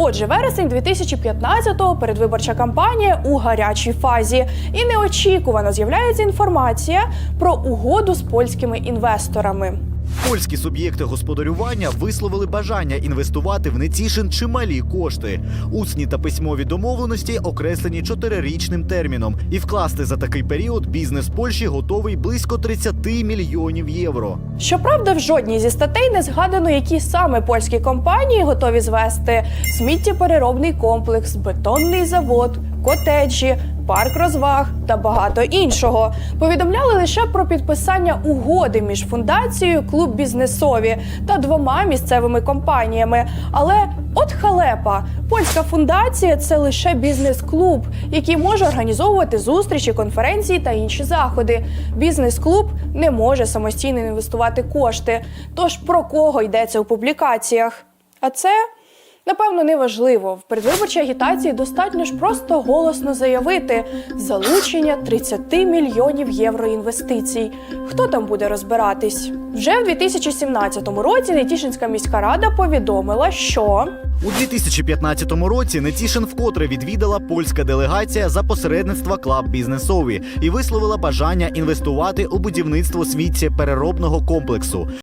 Отже, вересень 2015-го передвиборча кампанія у гарячій фазі, і неочікувано з'являється інформація про угоду з польськими інвесторами. Польські суб'єкти господарювання висловили бажання інвестувати в Нетішин чималі кошти. Усні та письмові домовленості окреслені чотирирічним терміном, і вкласти за такий період бізнес Польщі готовий близько 30 мільйонів євро. Щоправда, в жодній зі статей не згадано, які саме польські компанії готові звести сміттєпереробний комплекс, бетонний завод, котеджі, парк розваг та багато іншого. Повідомляли лише про підписання угоди між фундацією Клуб бізнесові та двома місцевими компаніями. Але от халепа, польська фундація це лише бізнес-клуб, який може організовувати зустрічі, конференції та інші заходи. Бізнес-клуб не може самостійно інвестувати кошти. Тож про кого йдеться у публікаціях? А це Напевно, не важливо. В передвиборчій агітації достатньо ж просто голосно заявити залучення 30 мільйонів євро інвестицій. Хто там буде розбиратись? Вже в 2017 році Нетішинська міська рада повідомила, що У 2015 році Нетішин вкотре відвідала польська делегація за посередництва Клаб бізнесові і висловила бажання інвестувати у будівництво сміттєпереробного комплексу.